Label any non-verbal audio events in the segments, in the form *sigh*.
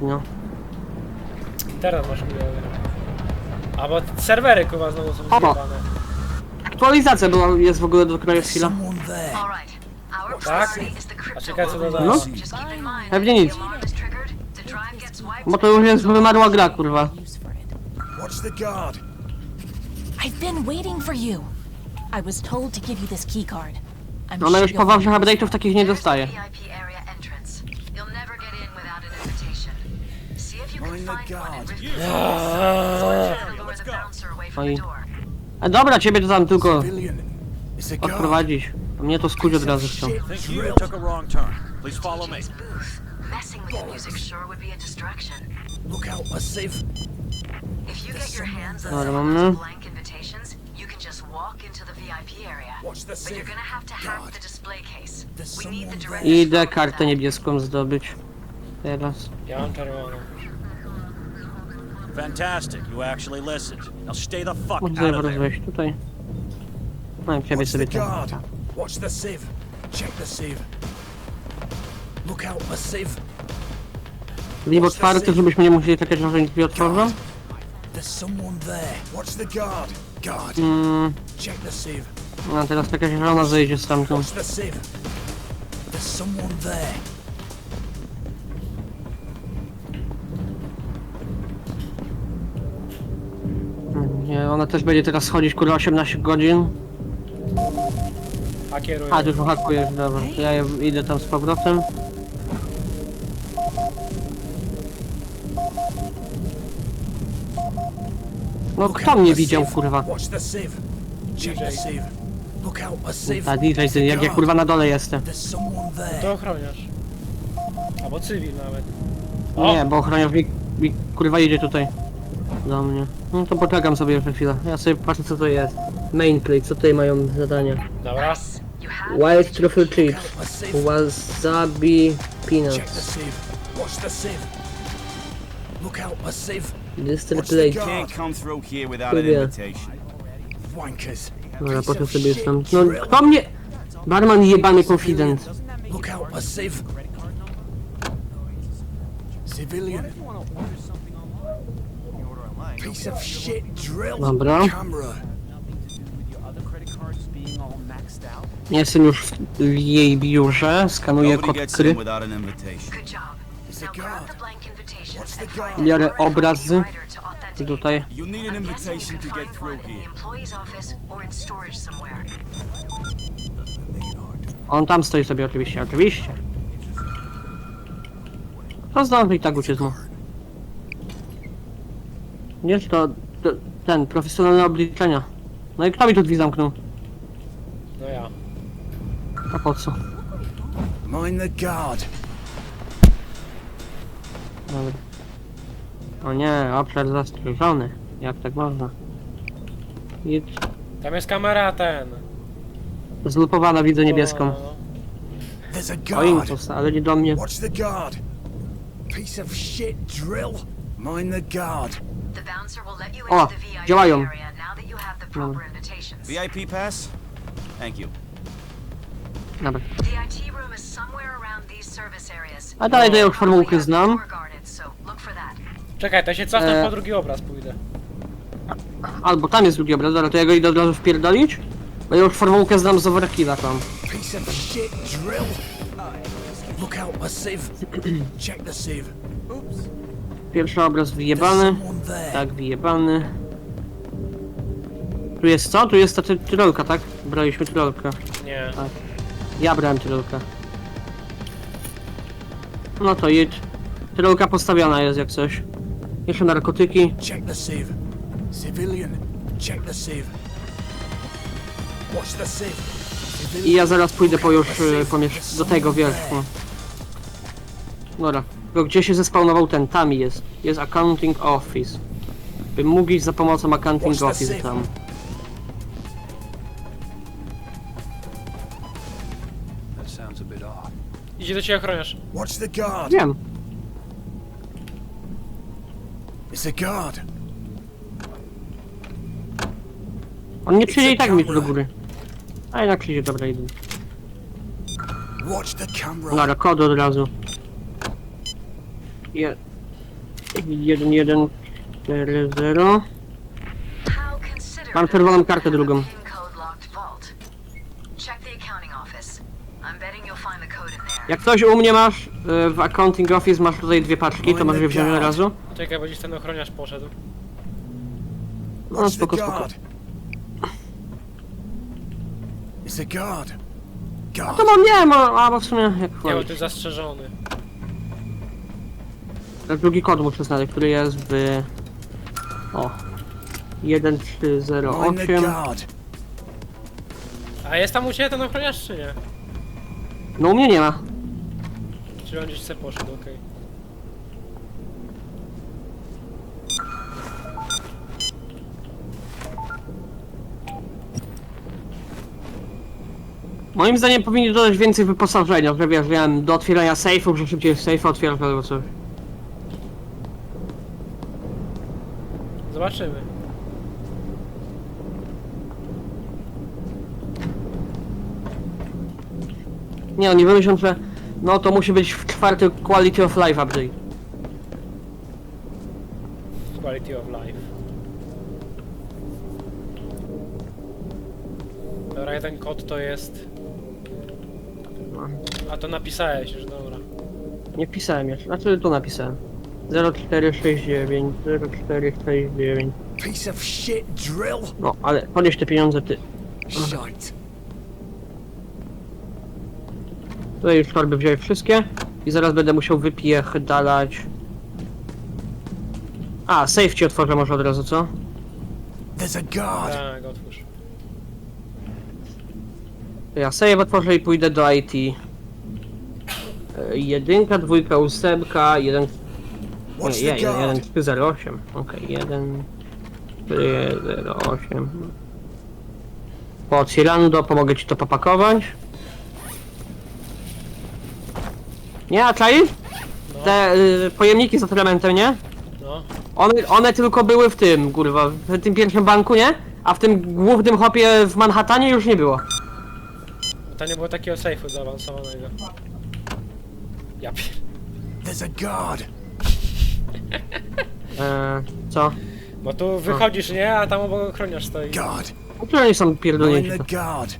No. Internet masz chujowy. A bo serwery kurwa znowu są Obo. zjebane. Aktualizacja była, jest w ogóle do której chwila. Someone there. All right. Our Tak? priority is the A crypto czekaj co dodało. No. Just keep in mind, Pewnie if nic. the alarm is triggered, the drive gets wiped Bo to już jest wymarła gra, kurwa. use for it. Watch the guard. I've been waiting for you. I was told to give you this key card. I'm Ona już sure you'll poważnych update'ów takich nie dostaje. VIP Oj. the door. A dobra, ciebie to tam tylko odprowadzić. A mnie to skuć od razu chciał. Messing with the music sure would be a distraction. Look out, a sieve. If you get your hands on Dobra, some of blank invitations, you can just walk into the VIP area. But you're sieve. gonna have to hack the display case. We need the. Idę kartę niebieską zdobyć. Teraz. Ja mam czerwoną. Fantastic. You actually listened. Now stay the fuck Może out of there. rozwieźć tutaj. No i ciebie Watch the sobie tam. guard. Watch the sieve. Check the sieve. Look out, a sieve. Lib otwarty, żebyśmy nie musieli czekać, aż oni drzwi otworzą. There's someone there. Watch the guard. Guard. Mm, Check the sieve. a teraz czekać, aż ona zejdzie stamtąd. Watch the sieve. There's someone there. Ona też będzie teraz chodzić, kurwa, 18 godzin. A kieruję. A, ty już hakujesz, dobra. To ja idę tam z powrotem. No kto mnie widział, kurwa? Watch the sieve. Check the sieve. Look out, a sieve. Ta DJ, jak ja kurwa na dole jestem. There's someone there. To ochroniarz. Albo cywil nawet. O! Nie, bo ochroniarz mi, mi kurwa idzie tutaj. Do mnie. No to poczekam sobie jeszcze chwilę. Ja sobie patrzę co to jest. Main plate, co tutaj mają zadania. Dobra. Wild truffle chips. Wasabi Check the peanuts. the plate. guard. Can't come through here without an Lubię. invitation. Wankers. Dobra, potem sobie jestem. No kto mnie... Barman jebany confident. Look out, a sieve. Civilian. Piece of shit drill. Dobra. Camera. Jestem już w jej biurze. Skanuję Nobody kod kry. in without an invitation. good job. It's a Now grab guard. the blank invitation What's the and guard? find Biorę the right obrazy. writer to authenticate. Tutaj. You need an I'm guessing you invitation can to get find through one in the here. employee's office or in storage somewhere. On tam stoi sobie oczywiście, oczywiście. To znam, i tak uciekł. Nie, to, to ten, profesjonalne obliczenia. No i kto mi tu drzwi zamknął? No ja. A po co? Mind the guard. Dobra. O nie, obszar zastrzeżony. Jak tak można? I Tam jest kamera ten. zlupowana widzę niebieską. There's a O guard. to, ale nie do mnie. Watch the guard. Piece of shit drill. Mind the guard. O, działają. VIP pass? Thank you. Dobra. The IT room is somewhere around these service areas. A dalej Probably formułkę znam. door guarded, so look for that. Czekaj, to się cofnę E. po drugi obraz pójdę. Albo tam jest drugi obraz, ale to ja go idę od razu wpierdolić? Bo ja już formułkę znam z overkilla tam. Piece of shit drill. Look out, a sieve. Check the sieve. Pierwszy obraz wyjebany. Tak, wyjebany. Tu jest co? Tu jest ta ty- tyrolka, tak? Braliśmy tyrolkę. Nie. Ja brałem tyrolkę. No to jedź. Tyrolka postawiona jest jak coś. Jeszcze narkotyki. Check the sieve. Civilian. Check the sieve. Watch the sieve. I ja zaraz pójdę po już y, do tego wierzchu. Dobra. Bo gdzie się zespawnował ten? Tam jest. Jest accounting office. Bym mógł iść za pomocą accounting office tam. That sounds a bit odd. Idzie do ciebie ochroniarz. Watch the guard. Wiem. It's a guard. On nie przyjdzie i tak mi tu do góry. A jednak przyjdzie, dobra idę. Watch the camera. Dobra, kod od razu. Je... Jeden, jeden, cztery, zero. How considerate Mam of czerwoną kartę drugą. Jak coś u mnie masz, y, w Accounting Office masz tutaj dwie paczki, to możesz je wziąć od razu. Czekaj, bo gdzieś ten ochroniarz poszedł. No Watch the spoko, spoko. guard. It's a guard. To mam, nie, mam, a bo w sumie jak Nie, bo ty zastrzeżony. Drugi kod muszę znaleźć, który jest w... O. Mind the 1308. guard. A jest tam u ciebie ten ochroniarz, czy nie? No u mnie nie ma. Czyli on gdzieś sobie poszedł, okej. Moim zdaniem powinni dodać więcej wyposażenia, że wiesz, wiem, do otwierania sejfów, że szybciej safe otwierasz albo coś. Zobaczymy. Nie, oni wymyślą, że no to musi być w czwarty Quality of Life update. Quality of life. Dobra, jeden kod to jest... A to napisałeś już, dobra. Nie pisałem jeszcze, znaczy tu napisałem. 0469, 0469. Piece of shit drill. No, ale podnieś te pieniądze ty. Shite. Tutaj już torby wziąłeś wszystkie i zaraz będę musiał wypierdalać. A, safe ci otworzę może od razu, co? There's a guard. Tak, otwórz. To ja save otworzę i pójdę do IT. E, Jedynka, dwójka, ósemka, jeden... Nie, the jeden, jeden, guard. trzy, zero, osiem. Okej, jeden... Trzy, zero, osiem. Po Cirando pomogę ci to popakować. Nie, a czaisz? Te y, pojemniki z atramentem, nie? No. One, one tylko były w tym, kurwa, w tym pierwszym banku, nie? A w tym głównym hopie w Manhattanie już nie było. To nie było takiego sejfu zaawansowanego. Ja pier... There's a guard. Eee, co? Bo tu wychodzisz, nie? A tam obok ochroniarz stoi. Guard. Dlaczego oni są Mind pierdolnięci? the to? guard.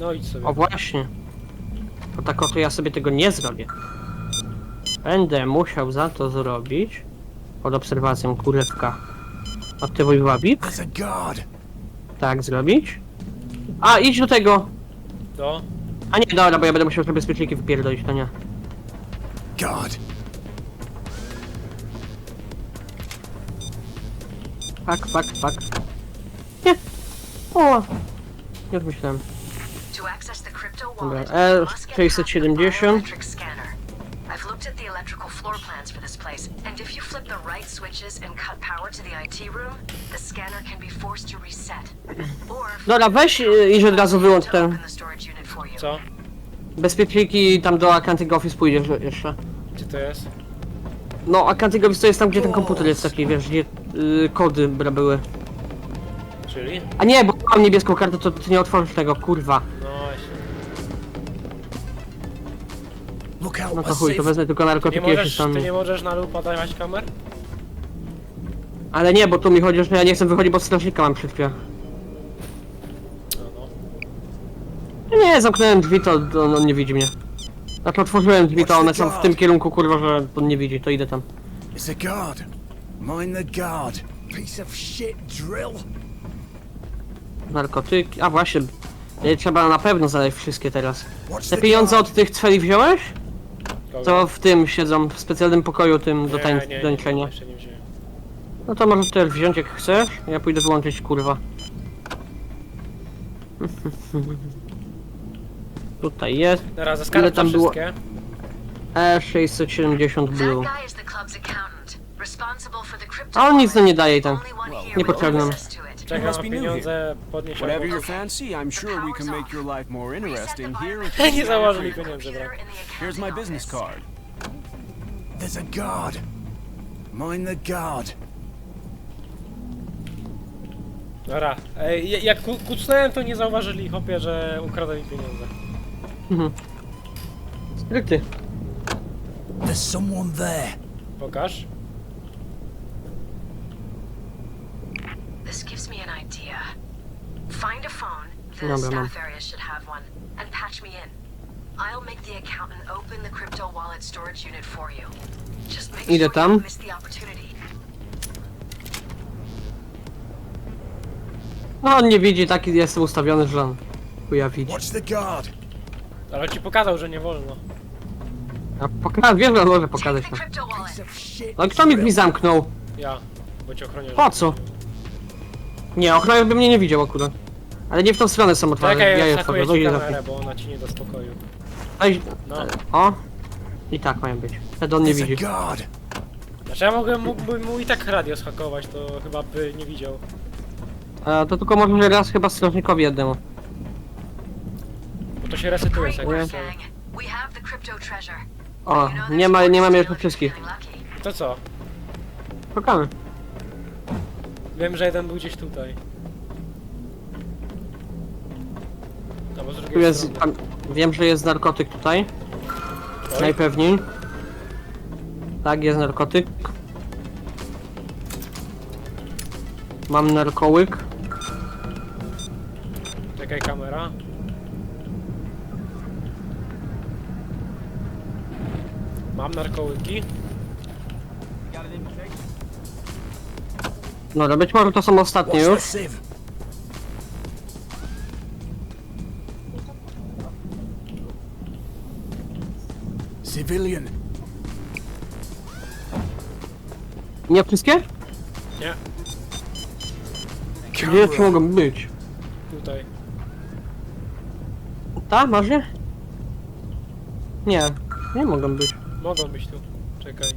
No idź sobie. O właśnie. To tak oto ja sobie tego nie zrobię. Będę musiał za to zrobić pod obserwacją kurewka. Aktywuj wabik. There's a guard. Tak zrobić. A, idź do tego. Do. A nie, dobra, bo ja będę musiał sobie bezpieczniki wypierdolić, to nie. Guard. Pak, pak, pak. Nie. O. Już myślałem. To access the crypto Dobra, wallet, E, you must get past the 670. biometric scanner. I've looked at the electrical floor plans for this place, and if you flip the right switches and cut power to the IT room, the scanner can be forced to reset. Or Dobra, weź y, idź od razu wyłącz to ten open the storage unit for you. Co? bezpieczniki tam do Accounting Office pójdziesz jeszcze. Gdzie to jest? No, Accounting Office to jest tam, gdzie ten komputer jest taki, wiesz, gdzie y, kody bra były. Czyli? A nie, bo mam niebieską kartę, to ty nie otworzysz tego, kurwa. No właśnie. Look out. No to chuj, to wezmę tylko Nie narkotyki jakieś możesz, tam. ty nie możesz na lupa dawać kamer? Ale nie, bo tu mi chodzi, że ja nie chcę wychodzić, bo strażnika mam przed chwilą. No, no. Nie, nie, zamknąłem drzwi, to to on nie widzi mnie. Znaczy otworzyłem drzwi, to one są w tym kierunku, kurwa, że on nie widzi, to idę tam. It's a guard. Mind the guard. Piece of shit drill. Narkotyki, a właśnie, y, trzeba na pewno znaleźć wszystkie teraz. Te pieniądze od tych celi wziąłeś? Co w tym siedzą, w specjalnym pokoju tym do tań, tańczenia. jeszcze nie wziąłem. No to możesz też wziąć jak chcesz, ja pójdę wyłączyć kurwa. *laughs* Tutaj jest, Ile zaskarb tam tam było? wszystkie. E670 That Blue. guy is the club's accountant, A on nic nam nie daje tam. Czekam na be new pieniądze, Whatever your fancy, I'm sure we can make your life more interesting here. at *laughs* Nie Free. pieniędzy, brak. Here's my business card. There's a guard. Mind the guard. Dobra, Ej, jak ku- kucnąłem to nie zauważyli hopie, że ukradłem mi pieniądze. Skryty. There's someone there. Pokaż. This gives me an idea. Find a phone, the Dobra, mam. staff area should have one, and patch me in. I'll make the accountant open the crypto wallet storage unit for you. Just make Idę sure tam. you don't miss the opportunity. No on nie widzi, taki jest ustawiony, że on chuja widzi. Watch the guard. Ale ci pokazał, że nie wolno. A pokaż, wiesz, że może Take pokazać. the No. crypto wallet. Piece of shit. no kto mi drzwi zamknął? Ja. Bo ci ochroniarz. Po co? Nie, ochroniarz by mnie nie widział akurat. Ale nie w tą stronę są otwarte. Czekaj, ja ja je hakuję otworzę. ci Weź je kamerę, zamknij. bo ona ci nie da spokoju. Weź- No. O. I tak mają być. Wtedy on nie widzi. Znaczy ja mogę, mógłbym mu i tak radio schakować, to chyba by nie widział. A, to tylko może raz chyba strażnikowi jednemu. Bo to się resetuje Great jak work, jest. gang. We have the crypto treasure. O, You know nie ma, nie mamy jeszcze wszystkich. feeling lucky. To co? Szukamy. Wiem, że jeden był gdzieś tutaj. Albo z Tu drugiej jest, strony. tam, wiem, że jest narkotyk tutaj. Oj, Najpewniej. Tak, jest narkotyk. Mam narkołyk. Czekaj, kamera. Mam narkołyki. Dobra, być może to są ostatnie Watch the już. sieve. Civilian. Nie wszystkie? Nie, Gdzie jeszcze mogą być? tutaj. Ta, masz je? Nie, nie mogą być. Mogą być tu. Czekaj.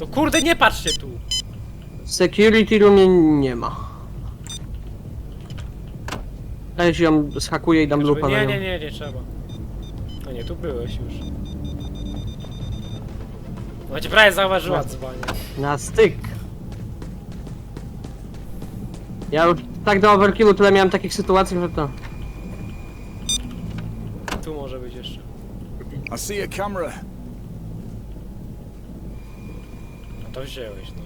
No kurde, nie patrzcie tu! W security roomie nie ma. Ja się ją schakuję i dam lupa na Nie, nią. nie, nie, nie trzeba. No nie, tu byłeś już. Cię prawie zauważyła. Na styk. Ja już tak do overkillu tyle miałem takich sytuacji, że to... Tu może być jeszcze. I see a camera. No to wziąłeś, no.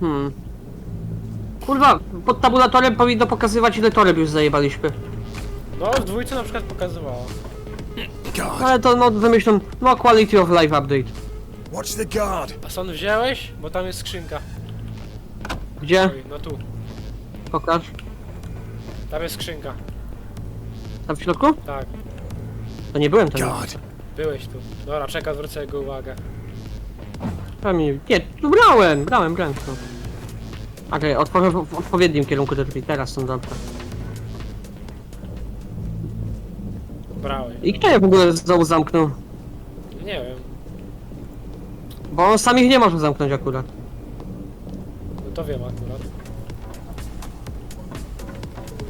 Hmm. Kurwa, pod tabulatorem powinno pokazywać ile toreb już zajebaliśmy. No, w dwójce na przykład pokazywało. Guard. Ale to no wymyślą, no quality of life update. Watch the guard. A stąd wziąłeś? Bo tam jest skrzynka. Gdzie? Oj, no tu. Pokaż. Tam jest skrzynka. Tam w środku? Tak, To nie byłem tam. Guard. byłeś tu. Dobra, czekaj, zwrócę jego uwagę. Pewnie. Nie, tu brałem, brałem, brałem. tu. Okej, otworzę w, w odpowiednim kierunku te drzwi, teraz są dobrze. Brałeś. I kto je w ogóle znowu zamknął? Nie wiem. Bo on sam ich nie może zamknąć akurat. No to wiem akurat.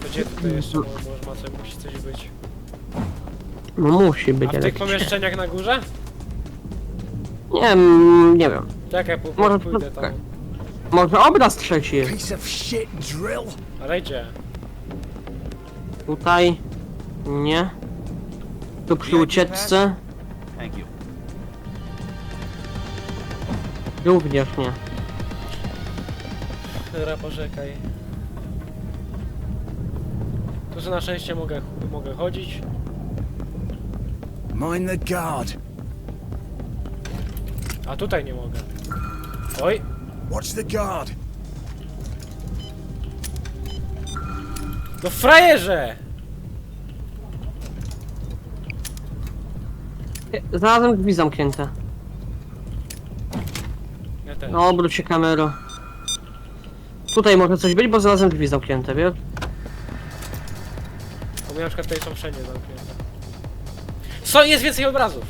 To gdzie tutaj jeszcze mo- może ma coś, musi coś być? No musi A być, w ale... tych pomieszczeniach na górze? Nie wiem, nie wiem. Czekaj, pó- Może pójdę tak. tam. Może obraz trzeci jest. Piece of shit drill. Ale gdzie? Tutaj. Nie. Tu przy ucieczce. Thank you. Również nie. Dobra, poczekaj. Tu że na szczęście mogę, mogę chodzić. Mind the guard. A tutaj nie mogę. Oj, Watch the guard. no frajerze! E, Znalazłem drzwi zamknięte. Też. No obróć się kamerą. Tutaj może coś być, bo znalazłem drzwi zamknięte, wiesz? Bo mnie na przykład tutaj są wszędzie zamknięte. Co? Jest więcej obrazów!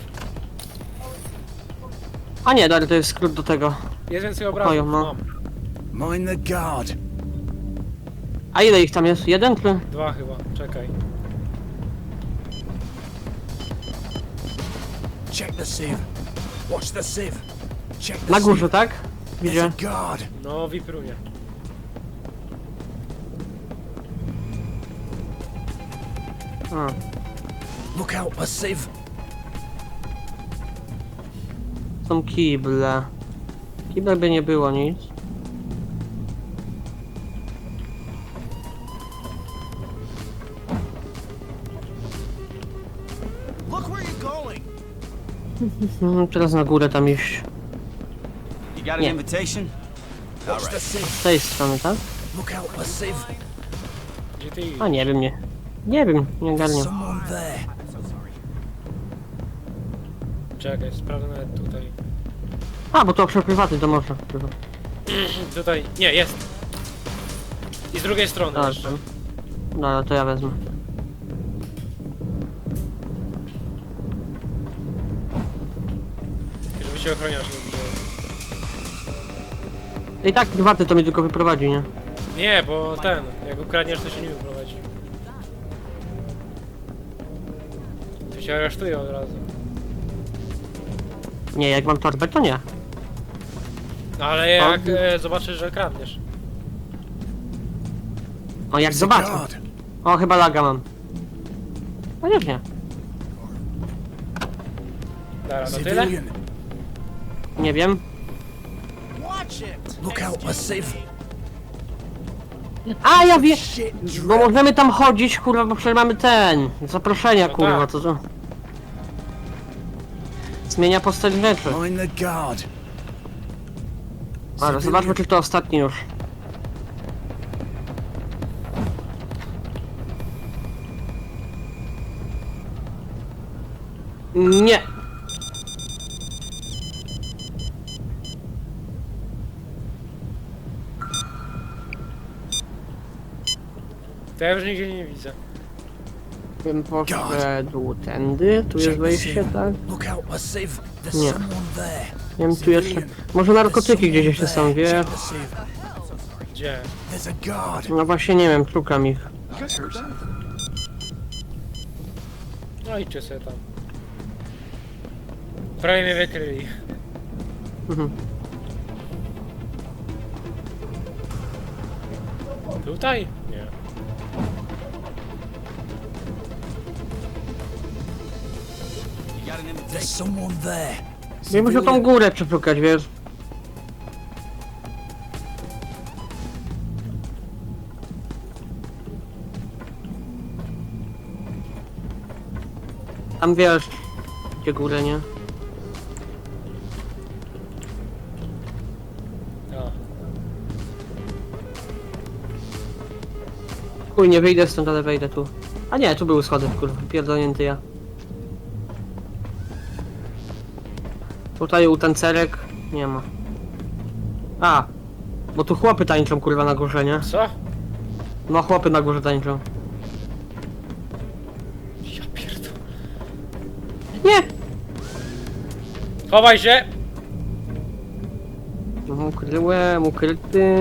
A nie, dobra, to jest skrót do tego. Jest więcej obrazów. Pokoju, no. Mam. Mind the guard. A ile ich tam jest? Jeden czy? Dwa chyba, czekaj. Check the sieve. Watch the sieve. Na górze, tak? Gdzie? a. No, wiprunie. A, Look out for sieve. są kible. Chyba by nie było nic. Look where you're going. Mm, *laughs* Teraz na górę tam iść. You got an Yeah. invitation? All Watch the. Z tej strony, tak? Look out for sieve. Gdzie ty idziesz? A nie wiem, nie. Nie wiem, nie. Someone there. Czekaj, sprawdzę nawet tutaj. A, bo to obszar prywatny, to można. *clears throat* Tutaj, nie, jest. I z drugiej strony Dobra, jeszcze. Dobra, to ja wezmę. Żeby się ochroniarz nie. I tak prywatny to mnie tylko wyprowadzi, nie? Nie, bo ten, jak ukradniesz, to się nie wyprowadzi. To się aresztuje od razu. Nie, jak mam torbę, to nie. No ale jak e, zobaczysz, że kradniesz. O, jak zobaczę. O, chyba laga mam. Chociaż nie. Dobra, to tyle? Nie wiem. Look out sieve. A, ja wiem! Shit. Bo możemy tam chodzić, kurwa, bo przecież mamy ten. Zaproszenia, No kurwa, tak. to co? Zmienia postać rzeczy. Mind the guard. Ale zobaczmy, czy to ostatni już. Nie. To ja już nigdzie nie widzę. Bym poszedł tędy, tu jest wejście, tak? Look out for sieve. There's Nie. someone there. Nie wiem, tu jeszcze... Może narkotyki gdzieś jeszcze są, wie? Gdzie? There's a guard. No właśnie nie wiem, szukam ich. No idźcie sobie tam. Prawie mnie wykryli. Mhm. Tutaj? There's someone there. Nie muszę tą górę przeszukać, wiesz? Tam wiesz, gdzie górę, nie? Chuj, nie wyjdę stąd, ale wejdę tu. A nie, tu były schody, kurwa, pierdolnięty ja. Tutaj u tancerek nie ma. A, bo tu chłopy tańczą, kurwa, na górze, nie? Co? No, chłopy na górze tańczą. Ja pierdolę. Nie! Chowaj się! No, Ukryłem, ukryty.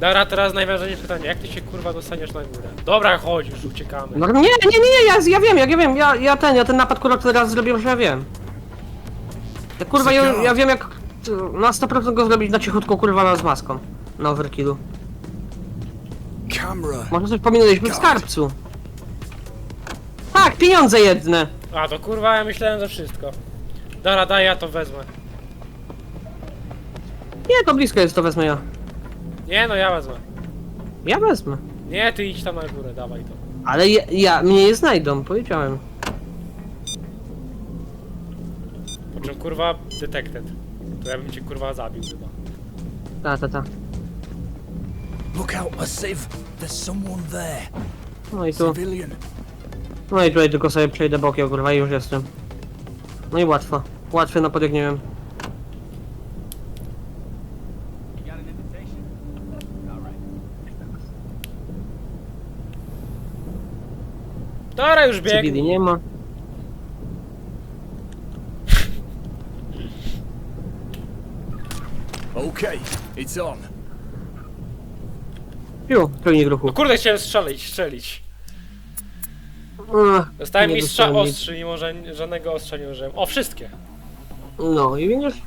Dobra, teraz najważniejsze pytanie. Jak ty się kurwa dostaniesz na górę? Dobra, chodź, już uciekamy. No nie, nie, nie, nie, ja, ja wiem, ja wiem, ja, ja ten, ja ten napad kurwa który raz zrobiłem, że ja wiem. Kurwa, ja, ja wiem jak na 100% go zrobić na cichutko kurwa na z maską. Na overkillu. Camera. Może coś pominęliśmy w skarbcu. Tak, pieniądze jedne. A, to kurwa ja myślałem że wszystko. Dobra, daj, ja to wezmę. Nie, to blisko jest, to wezmę ja. Nie, no ja wezmę. Ja wezmę. Nie, ty idź tam na górę, dawaj to. Ale ja, ja mnie nie znajdą, powiedziałem. Po czym kurwa detected. To ja bym cię kurwa zabił chyba. Ta, ta, ta. Look out for sieve. There's someone there. No i tu. Civilian. No i tutaj tylko sobie przejdę bokiem, kurwa, i już jestem. No i łatwo. An invitation? All right. Dobra, już bieg. Cywili nie ma. Okay, it's on. Piu, pełni ruchu. No kurde, chciałem strzelić, strzelić. Ach, Dostałem nie mistrza dostałem nic. ostrzy, mimo że żadnego ostrza nie użyłem. O, wszystkie. No i widzisz?